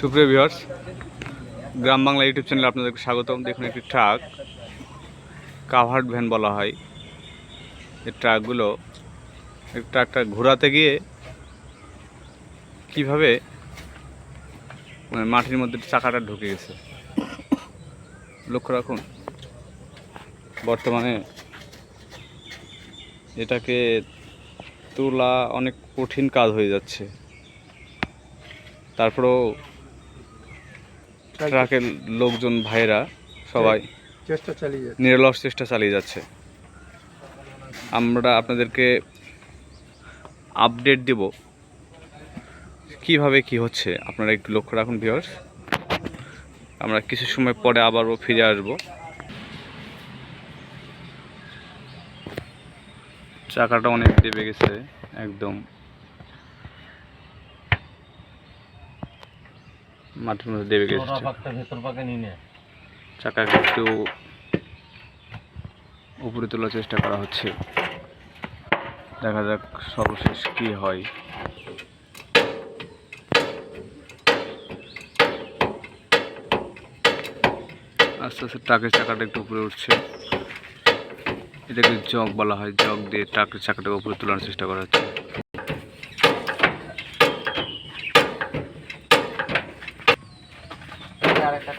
সুপ্রিয় ভিউয়ার্স গ্রাম বাংলা ইউটিউব চ্যানেলে আপনাদেরকে স্বাগতম। দেখুন একটি ট্রাক কাভার্ড ভ্যান বলা হয়। এই ট্রাকগুলো এই ট্রাকটা ঘোরাতে গিয়ে কীভাবে মানে মাটির মধ্যে চাকাটা ঢুকে গেছে? লক্ষ্য রাখুন, বর্তমানে এটাকে তোলা অনেক কঠিন কাজ হয়ে যাচ্ছে। তারপরেও ট্রাকের লোকজন ভাইরা সবাই চেষ্টা চালিয়ে যাচ্ছে। নিরলস চেষ্টা চালিয়ে যাচ্ছে। আমরা আপনাদেরকে আপডেট দেব কীভাবে কি হচ্ছে। আপনারা একটু লক্ষ্য রাখুন ভিউয়ার্স। আমরা কিছু সময় পরে আবারও ফিরে আসব। চাকাটা অনেক দেবে গেছে একদম। মাটির মধ্যে দেবে গেছে চাকাকে একটু উপরে তোলার চেষ্টা করা হচ্ছে। দেখা যাক সর্বশেষ কি হয়। আস্তে আস্তে ট্রাকের চাকাটা একটু উপরে উঠছে। এটাকে জগ বলা হয় জগ দিয়ে ট্রাকের চাকাটাকে উপরে তোলার চেষ্টা করা হচ্ছে। আর একটা